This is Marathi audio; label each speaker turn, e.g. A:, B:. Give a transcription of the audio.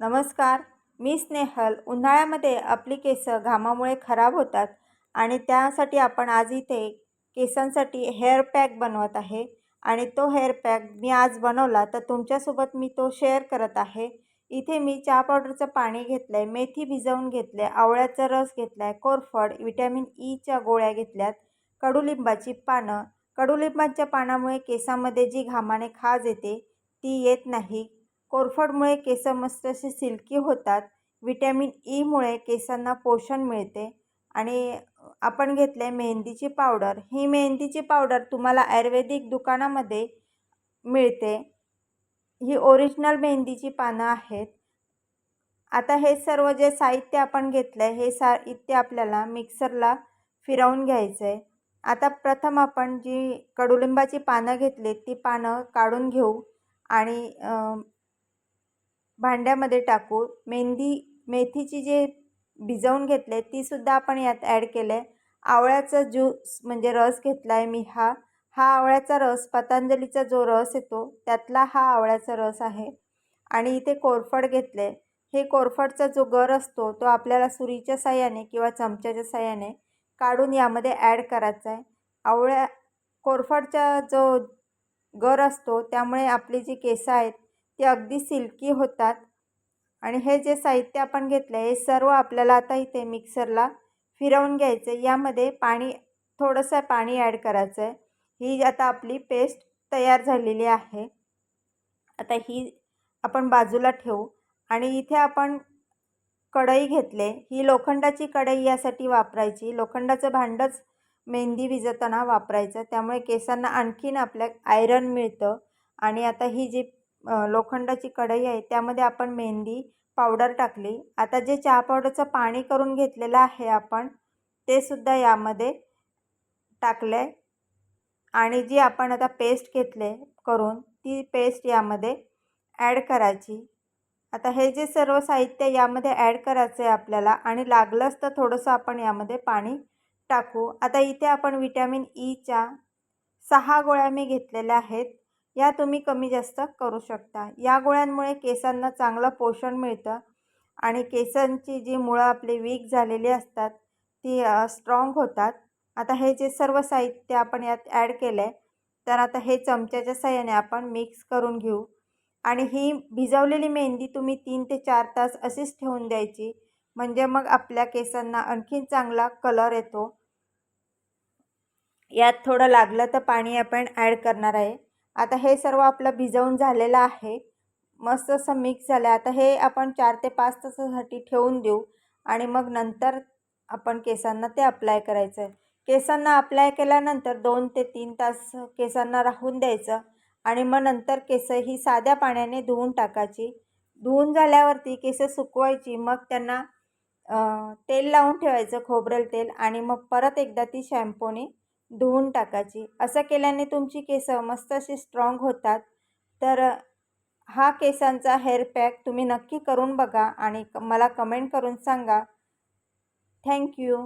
A: नमस्कार मी स्नेहल. उन्हाळ्यामध्ये आपली केस घामामुळे खराब होतात आणि त्यासाठी आपण आज इथे केसांसाठी हेअर पॅक बनवत आहे आणि तो हेअर पॅक मी आज बनवला. तर तुमच्यासोबत मी तो शेअर करत आहे. इथे मी चहा पावडरचं पाणी घेतलं आहे मेथी भिजवून घेतलं आहे आवळ्याचा रस घेतला आहे कोरफड विटॅमिन ईच्या गोळ्या घेतल्यात कडुलिंबाची पानं. कडुलिंबाच्या पानामुळे केसामध्ये जी घामाने खाज येते ती येत नाही. कोरफडमुळे केस मस्त असे सिल्की होतात. विटॅमिन ईमुळे e केसांना पोषण मिळते. आणि आपण घेतले मेहंदीची पावडर. ही मेहंदीची पावडर तुम्हाला आयुर्वेदिक दुकानामध्ये मिळते. ही ओरिजिनल मेहंदीची पानं आहेत. आता हे सर्व जे साहित्य आपण घेतलं आहे हे साहित्य आपल्याला मिक्सरला फिरवून घ्यायचं आहे आता प्रथम आपण जी कडुलिंबाची पानं घेतली ती पानं काढून घेऊ. आणि भांड्यामध्ये टाकू. मेंदी मेथीची जे भिजवून घेतले तीसुद्धा आपण यात ॲड केलं आहे आवळ्याचा ज्यूस म्हणजे रस घेतला आहे मी हा. हा आवळ्याचा रस पतंजलीचा जो रस येतो त्यातला हा आवळ्याचा रस आहे. आणि इथे कोरफड घेतले हे कोरफडचा जो गर असतो तो आपल्याला सुरीच्या साह्याने किंवा चमच्याच्या साह्याने काढून यामध्ये ॲड करायचा आहे. आवळ्या कोरफडचा जो गर असतो त्यामुळे आपली जी केसं आहेत ते अगदी सिल्की होतात. आणि हे जे साहित्य आपण घेतलं आहे हे सर्व आपल्याला आता इथे मिक्सरला फिरवून घ्यायचं आहे. यामध्ये पाणी थोडंसं पाणी ॲड करायचं आहे ही आता आपली पेस्ट तयार झालेली आहे. आता ही आपण बाजूला ठेवू. आणि इथे आपण कढई घेतले. ही लोखंडाची कढई यासाठी वापरायची. लोखंडाचं भांडंच मेहंदी भिजवताना वापरायचं. त्यामुळे केसांना आणखीन आपल्या आयरन मिळतं. आणि आता ही जी लोखंडाची कढई आहे त्यामध्ये आपण मेहंदी पावडर टाकली. आता जे चहा पावडरचं पाणी करून घेतलेलं आहे आपण ते सुद्धा यामध्ये टाकलं आहे आणि जी आपण आता पेस्ट घेतले करून ती पेस्ट यामध्ये ॲड करायची. आता हे जे सर्व साहित्य यामध्ये ॲड करायचं आहे आपल्याला आणि लागलंच तर थोडंसं आपण यामध्ये पाणी टाकू. आता इथे आपण विटॅमिन ईच्या e सहा गोळ्या मी घेतलेल्या आहेत. या तुम्ही कमी जास्त करू शकता. या गोळ्यांमुळे केसांना चांगलं पोषण मिळतं आणि केसांची जी मुळं आपली वीक झालेली असतात ती स्ट्रॉंग होतात. आता हे जे सर्व साहित्य आपण यात ॲड केलं आहे तर आता हे चमच्याच्या साह्याने आपण मिक्स करून घेऊ. आणि ही भिजवलेली मेहंदी तुम्ही तीन ते चार तास अशीच ठेवून द्यायची. म्हणजे मग आपल्या केसांना आणखीन चांगला कलर येतो. यात थोडं लागलं तर पाणी आपण ॲड करणार आहे. आता हे सर्व आपलं भिजवून झालेलं आहे. मस्त असं मिक्स झालं आहे आता हे आपण चार ते पाच तासासाठी ठेवून देऊ. आणि मग नंतर आपण केसांना ते अप्लाय करायचं. आहे केसांना अप्लाय केल्यानंतर दोन ते तीन तास केसांना राहून द्यायचं. आणि मग नंतर केस ही साध्या पाण्याने धुवून टाकायची. धुवून झाल्यावरती केस सुकवायची. मग त्यांना तेल लावून ठेवायचं खोबरेल तेल. आणि मग परत एकदा ती शॅम्पूने धुवून टाकायची. असं केल्याने तुमची केस मस्त अशी स्ट्रॉंग होतात. तर हा केसांचा हेअर पॅक तुम्ही नक्की करून बघा आणि मला कमेंट करून सांगा. थँक्यू